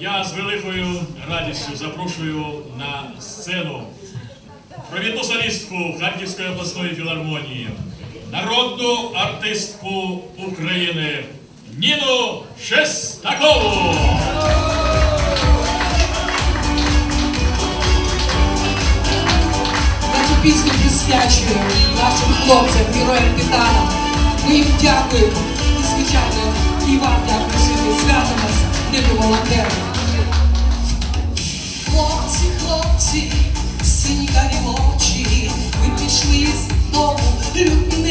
Я з великою радістю запрошую на сцену провідну солістку Харківської обласної філармонії, народну артистку України Ніну Шестакову. Цю пісню присвячую нашим хлопцям, героям Титанам. Ми їм дякуємо. І, звичайно, і вам дякую сьогодні. Не волонтери. Хлопці, хлопці, синікаві очі, ви пішли з дому лютневої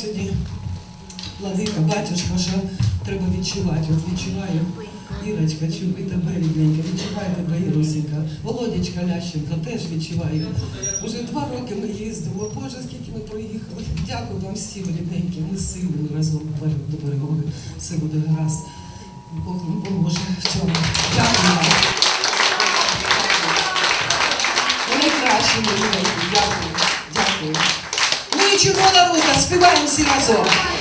сьогодні Владика, батюшка, що треба відчувати. От відчуваю. Ірочка, і тебе, рідненька, відчуваю тебе, Ірусенька. Володячка Лященко теж відчуваю. Уже два роки ми їздимо. Боже, скільки ми проїхали. Дякую вам всім, рідненькі. Ми сильні разом до перемоги. Все буде гаразд. Бог нам поможе в цьому. Дякую вам. Мої рідненькі. Дякую. Дякую. Ну і червона рука, співаємо всі разом. Всі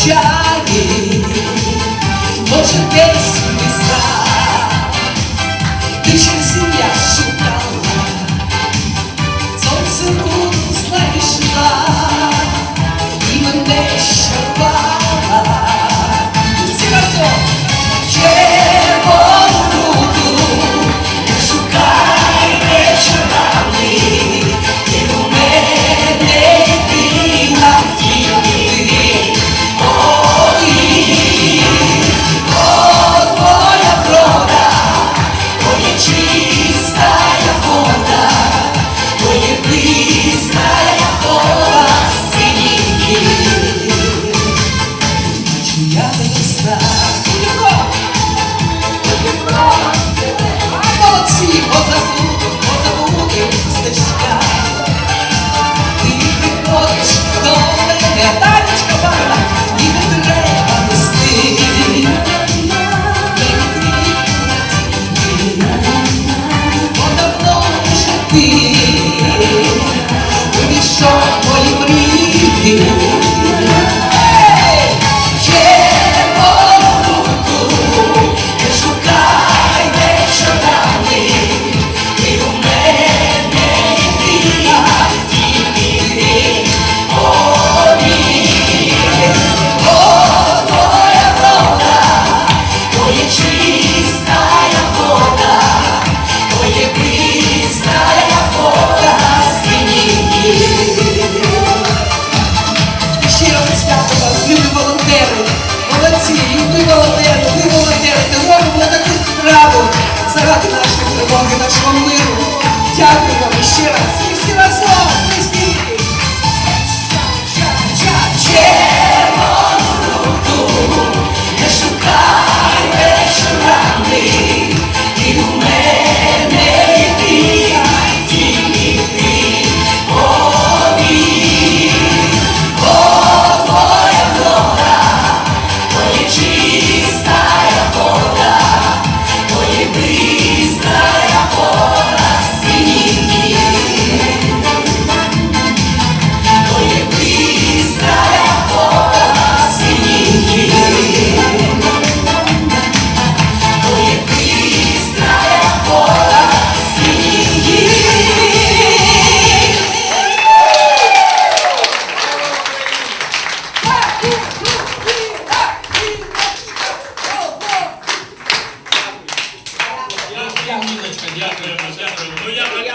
enxergue Hoje é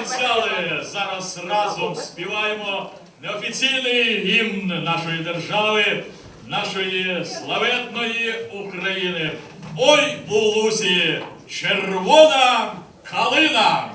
взяли. Зараз разом співаємо неофіційний гімн нашої держави, нашої славетної України. Ой у лузі червона калина!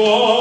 for